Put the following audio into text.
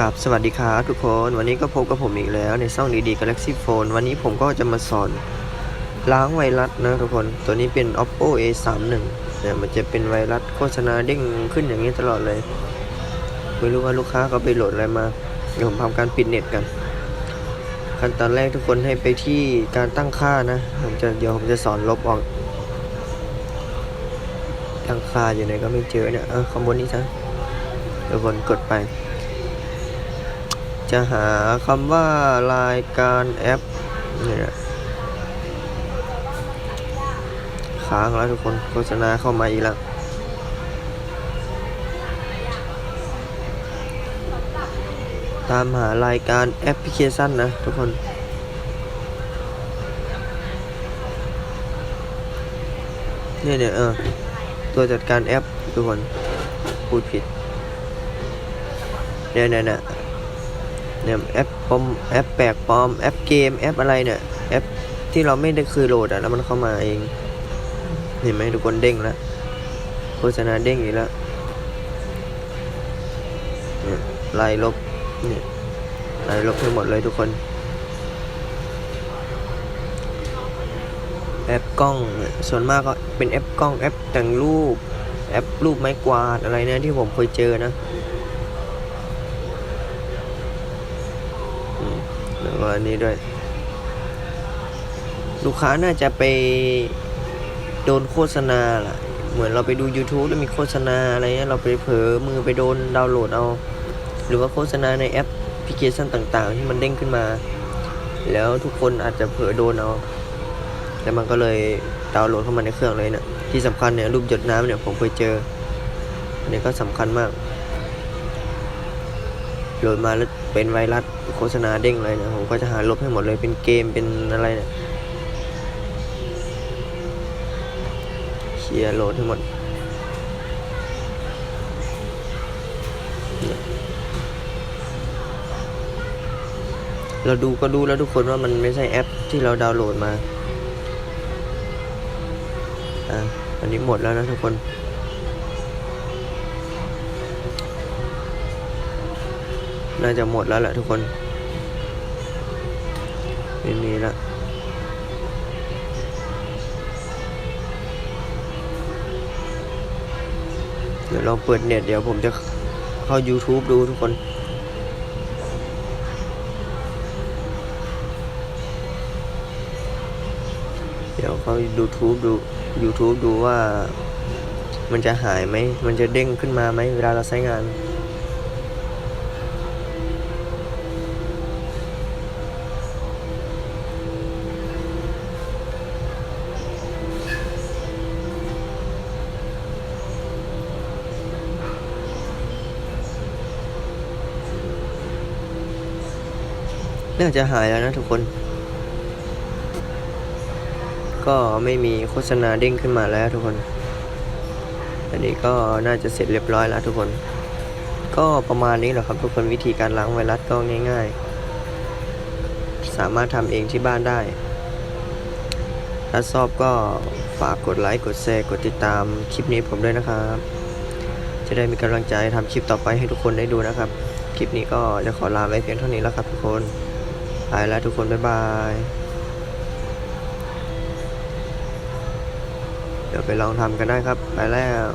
ครับสวัสดีครับทุกคนวันนี้ก็พบกับผมอีกแล้วในช่องดีๆ Galaxy Phone วันนี้ผมก็จะมาสอนล้างไวรัสนะทุกคนตัวนี้เป็น Oppo A31 เนี่ยมันจะเป็นไวรัสโฆษณาเด้งขึ้นอย่างนี้ตลอดเลย ไม่รู้ว่าลูกค้าเขาไปโหลดอะไรมาเดี๋ยวผมทำการปิดเน็ตกันขั้นตอนแรกทุกคนให้ไปที่การตั้งค่านะผมจะเดี๋ยวผมจะสอนลบออก ตั้งค่าอยู่ไหนก็ไม่เจอเนี่ยเออคอมบนนี้ซะทุกคนกดไป จะหาคำว่ารายการแอปเนี่ยค้างแล้วทุกคนโฆษณาเข้ามาอีกแล้วตามหารายการแอปพลิเคชันนะทุกคน เนี่ยเนี่ยเออ ตัวจัดการแอปทุกคน พูดผิด เนี่ยเนี่ยเนี่ย เนี่ยแอปปอมแอปแปลกปลอมแอปเกมแอปอะไรเนี่ยแอปที่เราไม่ได้เคยโหลดอะแล้วมันเข้ามาเองเห็นไหมทุกคนเด้งแล้วโฆษณาเด้งอีกแล้วเนี่ยไล่ลบเนี่ยไล่ลบให้งหมดเลยทุกคน แอปกล้อง ส่วนมากก็เป็นแอปกล้องแอปแต่งรูป แอปรูปไม้กวาดอะไรเนี่ยที่ผมเคยเจอนะอืม แล้วก็อันนี้ด้วย ลูกค้าน่าจะไปโดนโฆษณาล่ะ เหมือนเราไปดู YouTube แล้วมีโฆษณาอะไรเงี้ยเราไปเผลอมือไปโดนดาวน์โหลดเอา หรือว่าโฆษณาในแอปพลิเคชันต่างๆ ที่มันเด้งขึ้นมา แล้วทุกคนอาจจะเผลอโดนเอาแล้วมันก็เลยดาวน์โหลดเข้ามาในเครื่องเลยเนะี่ยที่สำคัญเนี่ยรูปหยดน้ำเนี่ยผมเคยเจออันนี้ก็สำคัญมาก โหลดมาแล้วเป็นไวรัสโฆษณาเด้งเลยเนี่ยผมก็จะหาลบให้หมดเลยเป็นเกมเป็นอะไรเนี่ยเคลียร์โหลดให้หมดเนี่ยเราดูก็ดูแล้วทุกคนว่ามันไม่ใช่แอปที่เราดาวน์โหลดมา อะอันนี้หมดแล้วนะทุกคน น่าจะหมดแล้วแหละทุกคนไม่มีละเดี๋ยวลองเปิดเน็ตเดี๋ยวผมจะเข้า YouTube ดูทุกคนเดี๋ยวเข้า YouTube ดู YouTube ดูว่ามันจะหายไหม มันจะเด้งขึ้นมาไหมเวลาเราใช้งาน น่าจะหายแล้วนะทุกคน ก็ไม่มีโฆษณาเด้งขึ้นมาแล้วทุกคน อันนี้ก็น่าจะเสร็จเรียบร้อยแล้วทุกคน ก็ประมาณนี้แหละครับทุกคนวิธีการล้างไวรัสก็ง่าย ๆ สามารถทำเองที่บ้านได้ ถ้าชอบก็ฝากกดไลค์กดแชร์กดติดตามคลิปนี้ผมด้วยนะครับ จะได้มีกำลังใจทำคลิปต่อไปให้ทุกคนได้ดูนะครับ คลิปนี้ก็จะขอลาไว้เพียงเท่านี้แล้วครับทุกคน ไปแล้วทุกคน บ๊ายบาย เดี๋ยวไปลองทำกันได้ครับ ไปแล้ว